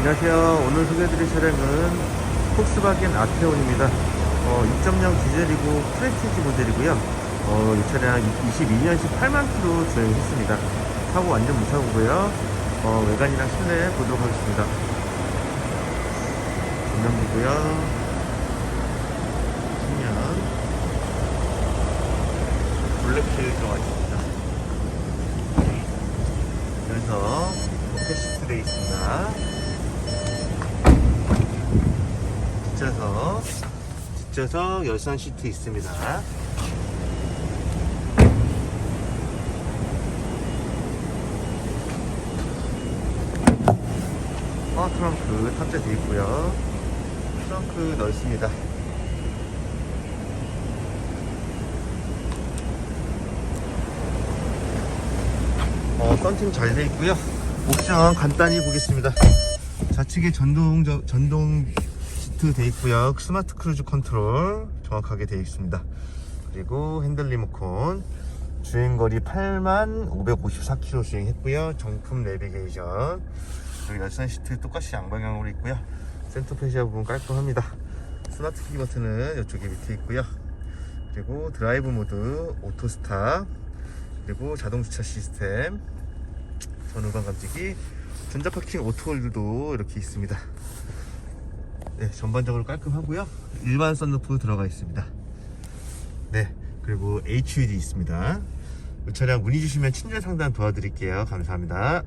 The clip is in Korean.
안녕하세요. 오늘 소개해드릴 차량은 폭스바겐 아테온입니다. 어, 2.0 디젤이고 프레스티지 모델이고요. 어, 이 차량 22년식 8만 킬로 주행했습니다. 사고 완전 무사고고요. 어, 외관이랑 실내 보도록 하겠습니다. 전면부고요. 측면 블랙실 들어가 있습니다. 그래서 포켓시트 되어 있습니다. 뒷좌석, 뒷좌석 열선 시트 있습니다. 어, 트렁크 탑재되어 있고요. 트렁크 넓습니다. 어, 썬팅 잘 되어 있고요. 옵션 간단히 보겠습니다. 좌측에 전동 저- 전동 시트 되어 있고요. 스마트 크루즈 컨트롤 정확하게 되어 있습니다. 그리고 핸들 리모컨 주행거리 8만 554km 주행했고요. 정품 내비게이션 그리고 열선 시트 똑같이 양방향으로 있고요. 센터 페시아 부분 깔끔합니다. 스마트 키 버튼은 이쪽에 밑에 있고요. 그리고 드라이브 모드 오토 스탑 그리고 자동 주차 시스템 전후방 감지기 전자파킹 오토홀도 이렇게 있습니다 네 전반적으로 깔끔하고요. 일반 썬루프 들어가 있습니다. 네 그리고 HUD 있습니다. 이 차량 문의 주시면 친절 상담 도와드릴게요. 감사합니다